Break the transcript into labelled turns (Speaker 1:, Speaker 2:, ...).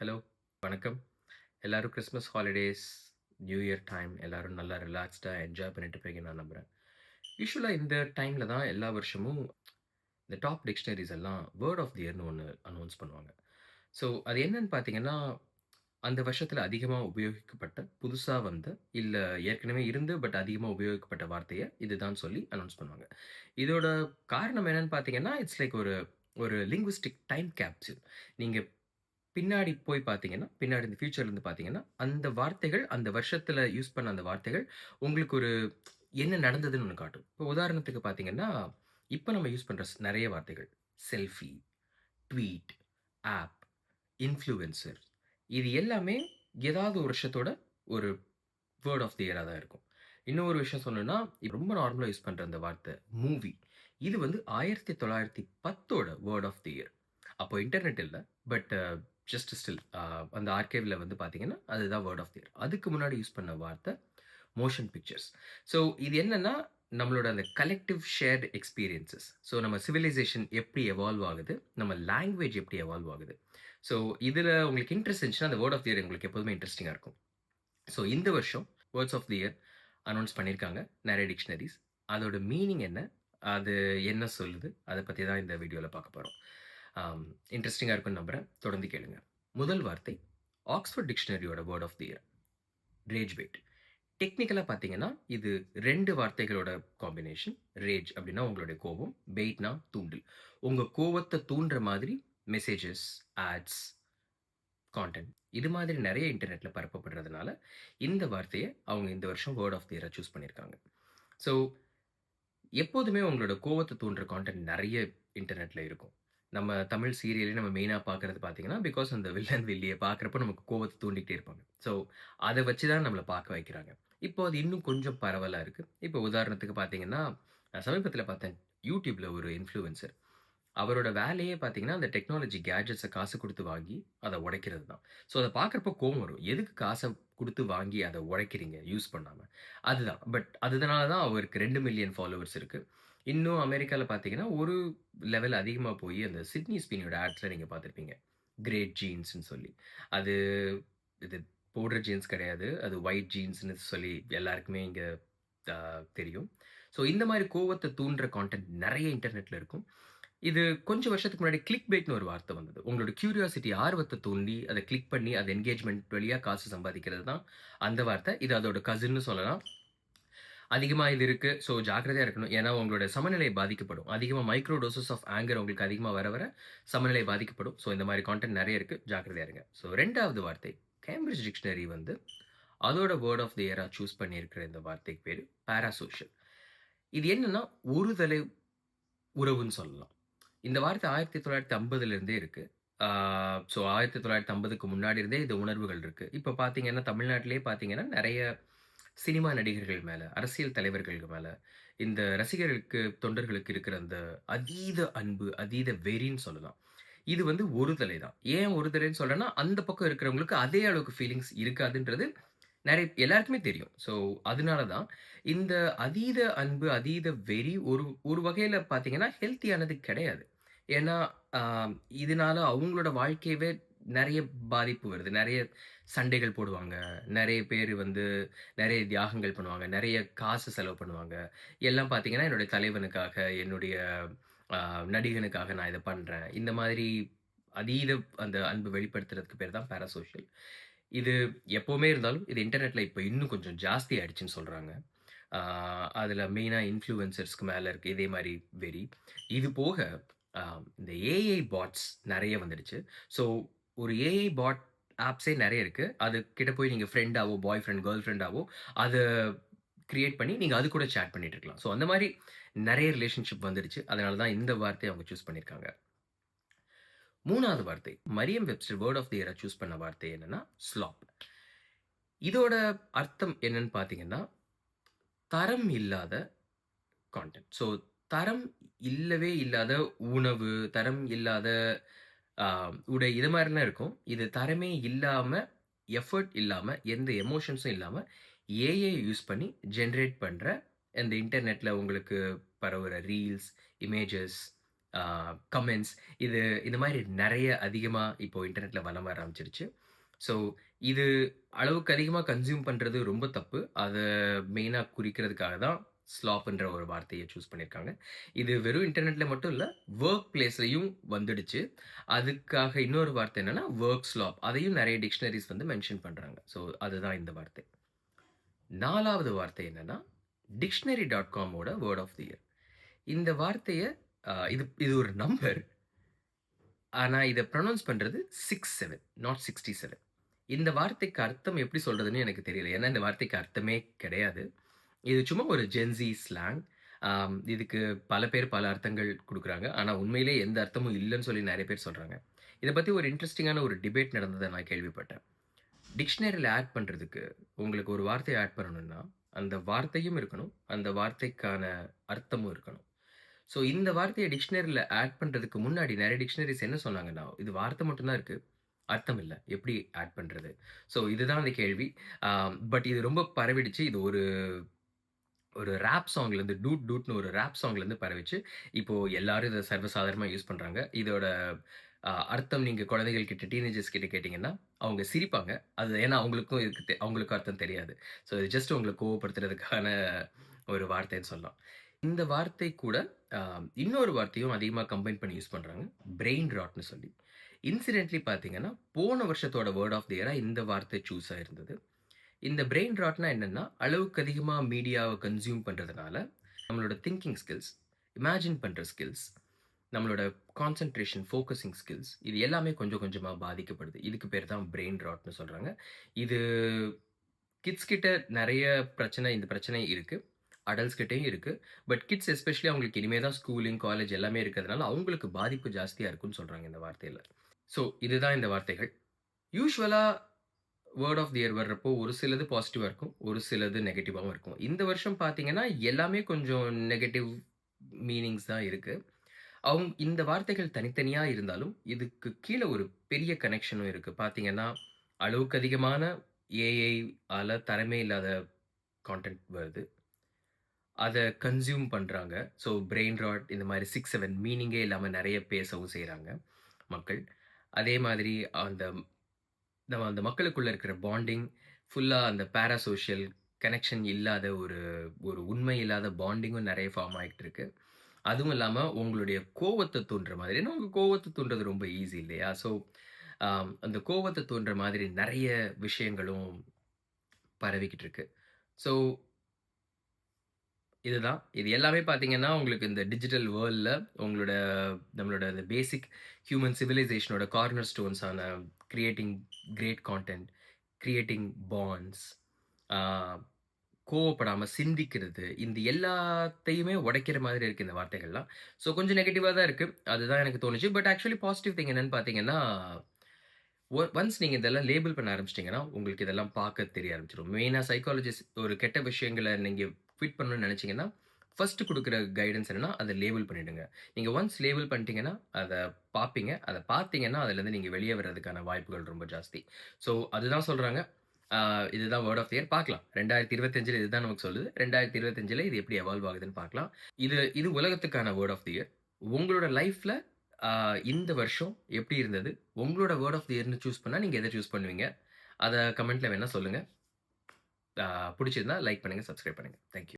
Speaker 1: Hello வணக்கம். எல்லாரும் Christmas holidays new year time எல்லோரும் நல்லா ரிலாக்ஸ்டாக என்ஜாய் பண்ணிட்டு இருப்பீங்க நான் நம்புகிறேன் யூஸ்வலாக இந்த டைமில் தான் எல்லா வருஷமும் இந்த டாப் டிக்ஷனரிஸ் எல்லாம் வேர்ட் ஆஃப் தி இயர்னு ஒன்று அனௌன்ஸ் பண்ணுவாங்க. ஸோ அது என்னன்னு பார்த்தீங்கன்னா அந்த வருஷத்தில் அதிகமாக உபயோகிக்கப்பட்ட புதுசாக வந்த இல்லை ஏற்கனவே இருந்து பட் அதிகமாக உபயோகிக்கப்பட்ட வார்த்தையை இதுதான் சொல்லி அனௌன்ஸ் பண்ணுவாங்க. இதோட காரணம் என்னன்னு பார்த்தீங்கன்னா இட்ஸ் லைக் ஒரு ஒரு லிங்குவிஸ்டிக் டைம் கேப்சூல் நீங்கள் பின்னாடி போய் பார்த்தீங்கன்னா பின்னாடி இந்த ஃபியூச்சர்லேருந்து பார்த்தீங்கன்னா அந்த வார்த்தைகள் அந்த வருஷத்தில் யூஸ் பண்ண அந்த வார்த்தைகள் உங்களுக்கு ஒரு என்ன நடந்ததுன்னு ஒன்று காட்டும். இப்போ உதாரணத்துக்கு பார்த்தீங்கன்னா இப்போ நம்ம யூஸ் பண்ணுற நிறைய வார்த்தைகள். செல்ஃபி ட்வீட் ஆப் இன்ஃப்ளூயன்சர் இது எல்லாமே ஏதாவது ஒரு வருஷத்தோட ஒரு வேர்ட் ஆஃப் தி இயராக தான் இருக்கும். இன்னொரு விஷயம் சொல்லணும்னா ரொம்ப நார்மலாக யூஸ் பண்ணுற அந்த வார்த்தை மூவி இது வந்து ஆயிரத்தி தொள்ளாயிரத்தி பத்தோட வேர்ட் ஆஃப் தி இயர் அப்போ இன்டர்நெட் இல்லை பட் ஜஸ்ட் ஸ்டில் uh, அந்த ஆர்கைவில் வந்து பார்த்தீங்கன்னா அதுதான் வேர்ட் ஆஃப் தியர் அதுக்கு முன்னாடி யூஸ் பண்ண வார்த்தை மோஷன் பிக்சர்ஸ் ஸோ இது என்னென்னா நம்மளோட அந்த கலெக்டிவ் ஷேர்டு எக்ஸ்பீரியன்சஸ் ஸோ நம்ம சிவிலைசேஷன் எப்படி எவால்வ் ஆகுது நம்ம லாங்குவேஜ் எப்படி எவால்வ் ஆகுது. ஸோ இதில் உங்களுக்கு இன்ட்ரெஸ்ட் இருந்துச்சுன்னா அந்த வேர்ட் ஆஃப் தியர் உங்களுக்கு எப்போதுமே இன்ட்ரெஸ்டிங்காக இருக்கும். ஸோ இந்த வருஷம் words of the year announce பண்ணியிருக்காங்க நிறைய டிக்ஷனரிஸ் அதோட மீனிங் என்ன அது என்ன சொல்லுது அதை பற்றி தான் இந்த வீடியோவில் பார்க்க போகிறோம் இன்ட்ரெஸ்டிங்காக இருக்கும்னு நம்புகிறேன் தொடர்ந்து கேளுங்க. முதல் வார்த்தை Oxford டிக்ஷனரியோட word of the year rage bait டெக்னிக்கலாக பார்த்தீங்கன்னா இது ரெண்டு வார்த்தைகளோட காம்பினேஷன் ரேஜ் அப்படின்னா உங்களுடைய கோபம் பெயிட்னா தூண்டல். உங்கள் கோவத்தை தூண்டுற மாதிரி மெசேஜஸ் ஆட்ஸ் கான்டென்ட் இது மாதிரி நிறைய இன்டர்நெட்டில் பரப்பப்படுறதுனால இந்த வார்த்தையை அவங்க இந்த வருஷம் வேர்ட் ஆஃப் தி இயரை சூஸ் பண்ணியிருக்காங்க. ஸோ எப்போதுமே உங்களோட கோவத்தை தூண்டுற கான்டென்ட் நிறைய இன்டர்நெட்டில் இருக்கும். நம்ம தமிழ் சீரியலே நம்ம மெயினாக பார்க்குறது பார்த்தீங்கன்னா பிகாஸ் அந்த வில்லன் வில்லியை பார்க்குறப்ப நமக்கு கோவத்தை தூண்டிகிட்டே இருப்பாங்க. ஸோ அதை வச்சு தான் நம்மளை பார்க்க வைக்கிறாங்க. இப்போ அது இன்னும் கொஞ்சம் பரவலாக இருக்குது இப்போ உதாரணத்துக்கு பார்த்தீங்கன்னா சமீபத்தில் பார்த்தேன் யூடியூப்பில் ஒரு இன்ஃப்ளூயன்சர் அவரோட வேலையே பார்த்தீங்கன்னா அந்த டெக்னாலஜி கேஜெட்ஸை காசு கொடுத்து வாங்கி அதை உடைக்கிறது தான் ஸோ அதை பார்க்குறப்ப கோவம் வரும். எதுக்கு காசை கொடுத்து வாங்கி அதை உடைக்கிறீங்க? யூஸ் பண்ணாமல் அதுதான். பட் அதனால தான் அவருக்கு ரெண்டு மில்லியன் ஃபாலோவர்ஸ் இருக்குது இன்னும் அமெரிக்காவில் பார்த்தீங்கன்னா ஒரு லெவல் அதிகமாக போய் அந்த சிட்னி ஸ்பினியோட ஆட்ஸில் நீங்கள் பார்த்துருப்பீங்க. கிரேட் ஜீன்ஸ்னு சொல்லி. அது இது போடுற ஜீன்ஸ் கிடையாது. அது ஒயிட் ஜீன்ஸ்னு சொல்லி எல்லாருக்குமே இங்கே தெரியும். ஸோ இந்த மாதிரி கோவத்தை தூண்டுற கான்டென்ட் நிறைய இன்டர்நெட்டில் இருக்கும். இது கொஞ்சம் வருஷத்துக்கு முன்னாடி கிளிக் பேட்னு ஒரு வார்த்தை வந்தது. உங்களோட கியூரியாசிட்டி ஆர்வத்தை தூண்டி அதை கிளிக் பண்ணி அது என்கேஜ்மெண்ட் வழியாக காசு சம்பாதிக்கிறது தான் அந்த வார்த்தை. இது அதோட கசின்னு சொல்லலாம். அதிகமாக இது இருக்குது ஸோ ஜாக்கிரதையாக இருக்கணும். ஏன்னா உங்களோட சமநிலை பாதிக்கப்படும். அதிகமாக மைக்ரோ டோசஸ் ஆஃப் ஆங்கர் உங்களுக்கு அதிகமாக வர வர சமநிலை பாதிக்கப்படும். ஸோ இந்த மாதிரி கான்டென்ட் நிறைய இருக்குது ஜாக்கிரதையாக இருங்க. ஸோ ரெண்டாவது வார்த்தை. கேம்பிரிட்ஜ் டிக்ஷனரி வந்து அதோட வேர்ட் ஆஃப் தி இயராக சூஸ் பண்ணியிருக்கிற இந்த வார்த்தைக்கு பேர் பாராசோஷியல் இது என்னன்னா ஒரு தலை உறவுன்னு சொல்லலாம். இந்த வார்த்தை ஆயிரத்தி தொள்ளாயிரத்தி ஐம்பதுலேருந்தே இருக்குது ஸோ ஆயிரத்தி தொள்ளாயிரத்தி ஐம்பதுக்கு முன்னாடி இருந்தே இது உணர்வுகள் இருக்குது இப்போ பார்த்தீங்கன்னா தமிழ்நாட்டிலே பார்த்தீங்கன்னா நிறைய சினிமா நடிகர்கள் மேலே அரசியல் தலைவர்கள் மேலே இந்த ரசிகர்களுக்கு தொண்டர்களுக்கு இருக்கிற அந்த அதீத அன்பு அதீத வெறின்னு சொல்லலாம். இது வந்து ஒரு தலை தான். ஏன் ஒரு தலைன்னு சொல்கிறேன்னா அந்த பக்கம் இருக்கிறவங்களுக்கு அதே அளவுக்கு ஃபீலிங்ஸ் இருக்காதுன்றது நிறைய எல்லாருக்குமே தெரியும். ஸோ அதனால தான் இந்த அதீத அன்பு அதீத வெறி ஒரு ஒரு வகையில் பார்த்தீங்கன்னா ஹெல்த்தியானது கிடையாது. ஏன்னா இதனால அவங்களோட வாழ்க்கையவே நிறைய பாதிப்பு வருது. நிறைய சண்டைகள் போடுவாங்க. நிறைய பேர் வந்து நிறைய தியாகங்கள் பண்ணுவாங்க. நிறைய காசு செலவு பண்ணுவாங்க. எல்லாம் பார்த்தீங்கன்னா என்னுடைய தலைவனுக்காக என்னுடைய நடிகனுக்காக நான் இதை பண்ணுறேன் இந்த மாதிரி அதீத அந்த அன்பு வெளிப்படுத்துறதுக்கு பேர் தான் பேராசோஷியல் இது எப்போவுமே இருந்தாலும் இது இன்டர்நெட்டில் இப்போ இன்னும் கொஞ்சம் ஜாஸ்தி ஆயிடுச்சுன்னு சொல்கிறாங்க அதில் மெயினாக இன்ஃப்ளூயன்சர்ஸ்க்கு மேலே இருக்குது இதே மாதிரி வெறி. இது போக இந்த ஏஐ பாட்ஸ் நிறைய வந்துடுச்சு. ஸோ ஒரு ஏஐ பாட் ஆப்ஸே நிறைய இருக்குது அது கிட்ட போய் நீங்கள் ஃப்ரெண்டாவோ பாய் ஃப்ரெண்ட் கேர்ள் ஃப்ரெண்டாவோ அதை க்ரியேட் பண்ணி நீங்கள் அது கூட சேட் பண்ணிட்டு இருக்கலாம். ஸோ அந்த மாதிரி நிறைய ரிலேஷன்ஷிப் வந்துடுச்சு அதனால தான் இந்த வார்த்தையை அவங்க சூஸ் பண்ணியிருக்காங்க மூணாவது வார்த்தை Merriam Webster word of the இயரை choose பண்ண வார்த்தை என்னன்னா ஸ்லாப் இதோட அர்த்தம் என்னன்னு பார்த்தீங்கன்னா தரம் இல்லாத கான்டென்ட் ஸோ தரம் இல்லவே இல்லாத உணவு தரம் இல்லாத உடை இது மாதிரிலாம் இருக்கும் இது தரமே இல்லாமல் எஃபர்ட் இல்லாமல் எந்த எமோஷன்ஸும் இல்லாமல் ஏஐ யூஸ் பண்ணி ஜென்ரேட் பண்ணுற இந்த இன்டர்நெட்டில் உங்களுக்கு பரவுகிற ரீல்ஸ் இமேஜஸ் கமெண்ட்ஸ் இது இந்த மாதிரி நிறைய அதிகமாக இப்போ இன்டர்நெட்டில் வளம் வர ஆரம்பிச்சிருச்சு ஸோ இது அளவுக்கு அதிகமாக கன்சியூம் பண்ணுறது ரொம்ப தப்பு. அதை மெயினாக குறிக்கிறதுக்காக தான் ஸ்லாப்ன்ற ஒரு வார்த்தையை சூஸ் பண்ணியிருக்காங்க. இது வெறும் இன்டர்நெட்டில் மட்டும் இல்லை ஒர்க் பிளேஸ்லையும் வந்துடுச்சு. அதுக்காக இன்னொரு வார்த்தை என்னென்னா ஒர்க் ஸ்லாப். அதையும் நிறைய டிக்ஷனரிஸ் வந்து மென்ஷன் பண்ணுறாங்க ஸோ அதுதான் இந்த வார்த்தை. நாலாவது வார்த்தை என்னென்னா டிக்ஷனரி டாட் காமோட வேர்ட் ஆஃப் தி இயர். இந்த வார்த்தையை இது இது ஒரு நம்பர். ஆனால் இதை ப்ரொனவுன்ஸ் பண்றது 67 நாட் 67. இந்த வார்த்தைக்கு அர்த்தம் எப்படி சொல்கிறதுன்னு எனக்கு தெரியல. ஏன்னா இந்த வார்த்தைக்கு அர்த்தமே கிடையாது. இது சும்மா ஒரு ஜென்ஸி ஸ்லாங். இதுக்கு பல பேர் பல அர்த்தங்கள் கொடுக்குறாங்க ஆனால் உண்மையிலேயே எந்த அர்த்தமும் இல்லைன்னு சொல்லி நிறைய பேர் சொல்கிறாங்க இதை பற்றி ஒரு இன்ட்ரெஸ்டிங்கான ஒரு டிபேட் நடந்ததை நான் கேள்விப்பட்டேன். டிக்ஷனரியில் ஆட் பண்ணுறதுக்கு உங்களுக்கு ஒரு வார்த்தையை ஆட் பண்ணணும்னா, அந்த வார்த்தையும் இருக்கணும். அந்த வார்த்தைக்கான அர்த்தமும் இருக்கணும். ஸோ இந்த வார்த்தையை டிக்ஷனரியில் ஆட் பண்ணுறதுக்கு முன்னாடி நிறைய டிக்ஷனரிஸ் என்ன சொன்னாங்கன்னா, இது வார்த்தை மட்டும்தான் இருக்குது அர்த்தம் இல்லை எப்படி ஆட் பண்ணுறது ஸோ இதுதான் அந்த கேள்வி. பட் இது ரொம்ப பரவிடுச்சு. இது ஒரு ஒரு ரேப் சாங்லேருந்து டூட் டூட்னு ஒரு ரேப் சாங்லேருந்து பரவிச்சு. இப்போ எல்லாரும் இதை சர்வசாதாரணமாக யூஸ் பண்ணுறாங்க இதோட அர்த்தம் நீங்கள் குழந்தைகள் கிட்ட, டீனேஜர்ஸ் கிட்ட கேட்டிங்கன்னா அவங்க சிரிப்பாங்க. அது ஏன்னா அவங்களுக்கும் இதுக்கு தெ அவங்களுக்கும் அர்த்தம் தெரியாது. ஸோ இது ஜஸ்ட் உங்களை கோவப்படுத்துறதுக்கான ஒரு வார்த்தைன்னு சொல்லலாம். இந்த வார்த்தை கூட இன்னொரு வார்த்தையும் அதிகமாக கம்பைன் பண்ணி யூஸ் பண்ணுறாங்க பிரெயின் ராட்னு சொல்லி. இன்சிடென்ட்லி பார்த்தீங்கன்னா, போன வருஷத்தோட வேர்ட் ஆஃப் தி இயராக இந்த வார்த்தை சூஸ் ஆயிருந்தது. இந்த பிரெயின் ராட்னா என்னென்னா அளவுக்கு அதிகமாக மீடியாவை கன்சியூம் பண்ணுறதுனால நம்மளோட திங்கிங் ஸ்கில்ஸ், இமேஜின் பண்ணுற ஸ்கில்ஸ், நம்மளோட கான்சன்ட்ரேஷன், ஃபோக்கஸிங் ஸ்கில்ஸ் இது எல்லாமே கொஞ்சம் கொஞ்சமாக பாதிக்கப்படுது. இதுக்கு பேர் தான் பிரெயின் ராட்னு சொல்கிறாங்க இது கிட்ஸ் கிட்ட நிறைய பிரச்சனை இந்த பிரச்சனை இருக்குது அடல்ட்ஸ் கிட்டயும் பட் கிட்ஸ் எஸ்பெஷலி அவங்களுக்கு இனிமேல் தான் ஸ்கூலிங், காலேஜ் எல்லாமே இருக்கிறதுனால, அவங்களுக்கு பாதிப்பு ஜாஸ்தியாக இருக்குன்னு சொல்கிறாங்க இந்த வார்த்தையில் ஸோ இதுதான் இந்த வார்த்தைகள். யூஸ்வலாக வேர்ட் ஆஃப் தி இயர் வர்றப்போ ஒரு சிலது பாசிட்டிவாக இருக்கும். ஒரு சிலது நெகட்டிவாகவும் இருக்கும். இந்த வருஷம் பார்த்தீங்கன்னா, எல்லாமே கொஞ்சம் நெகட்டிவ் மீனிங்ஸ் தான் இருக்குது அவங்க இந்த வார்த்தைகள் தனித்தனியாக இருந்தாலும், இதுக்கு கீழே ஒரு பெரிய கனெக்ஷனும் இருக்குது பார்த்தீங்கன்னா, அளவுக்கு அதிகமான ஏஐ ஆல தரமே இல்லாத கான்டென்ட் வருது. அதை கன்சியூம் பண்ணுறாங்க ஸோ பிரெயின் ராட் இந்த மாதிரி சிக்ஸ் செவன் மீனிங்கே இல்லாமல் நிறைய பேசவும் செய்கிறாங்க மக்கள். அதே மாதிரி அந்த நம்ம அந்த மக்களுக்குள்ள இருக்கிற பாண்டிங் ஃபுல்லாக அந்த பேராசோஷியல் கனெக்ஷன் இல்லாத ஒரு ஒரு உண்மை இல்லாத பாண்டிங்கும் நிறைய ஃபார்ம் ஆகிட்டு இருக்கு. அதுவும் இல்லாமல் உங்களுடைய கோவத்தை தூண்டுற மாதிரி ஏன்னா உங்கள் கோவத்தை தூண்டுறது ரொம்ப ஈஸி இல்லையா? ஸோ அந்த கோவத்தை தூண்டுற மாதிரி நிறைய விஷயங்களும் பரவிக்கிட்டு இருக்கு. ஸோ இதுதான். இது எல்லாமே பார்த்தீங்கன்னா, உங்களுக்கு இந்த டிஜிட்டல் வேர்ல்டில் உங்களோட நம்மளோட அந்த பேசிக் ஹியூமன் சிவிலைசேஷனோட corner ஸ்டோன்ஸான creating great content, creating bonds, கோவப்படாமல் சிந்திக்கிறது, இந்த எல்லாத்தையுமே உடைக்கிற மாதிரி இருக்குது இந்த வார்த்தைகள்லாம். ஸோ கொஞ்சம் நெகட்டிவாக தான் இருக்குது அதுதான் எனக்கு தோணுச்சு. பட் ஆக்சுவலி பாசிட்டிவ் திங் என்னென்னு பார்த்தீங்கன்னா, ஒன்ஸ் நீங்கள் இதெல்லாம் லேபிள் பண்ண ஆரம்பிச்சிட்டிங்கன்னா உங்களுக்கு இதெல்லாம் பார்க்க தெரிய ஆரம்பிச்சிடும் மெயினாக சைக்காலஜிஸ்ட் ஒரு கெட்ட விஷயங்கள நீங்கள் ஃபிட் பண்ணணும்னு நினச்சிங்கன்னா ஃபஸ்ட்டு கொடுக்குற கைடன்ஸ் என்னென்னா அதை லேபிள் பண்ணிவிடுங்க நீங்கள் ஒன்ஸ் லேபிள் பண்ணிட்டீங்கன்னா, அதை பார்ப்பீங்க. அதை பார்த்தீங்கன்னா, அதுலேருந்து நீங்கள் வெளியே வரதுக்கான வாய்ப்புகள் ரொம்ப ஜாஸ்தி. ஸோ அதுதான் சொல்கிறாங்க இதுதான் வேர்ட் ஆஃப் இயர் பார்க்கலாம். 2025ல இதுதான் நமக்கு சொல்லுது. 2025ல இது எப்படி எவால்வ் ஆகுதுன்னு பார்க்கலாம். இது இது உலகத்துக்கான வேர்ட் ஆஃப் தி இயர். உங்களோட லைஃப்பில் இந்த வருஷம் எப்படி இருந்தது? உங்களோட வேர்ட் ஆஃப் தி இயர்னு சூஸ் பண்ணால் நீங்கள் எதை சூஸ் பண்ணுவீங்க? அதை கமெண்ட்டில் வேணால் சொல்லுங்கள் பிடிச்சிருந்தா லைக் பண்ணுங்கள் சப்ஸ்கிரைப் பண்ணுங்கள் தேங்க் யூ.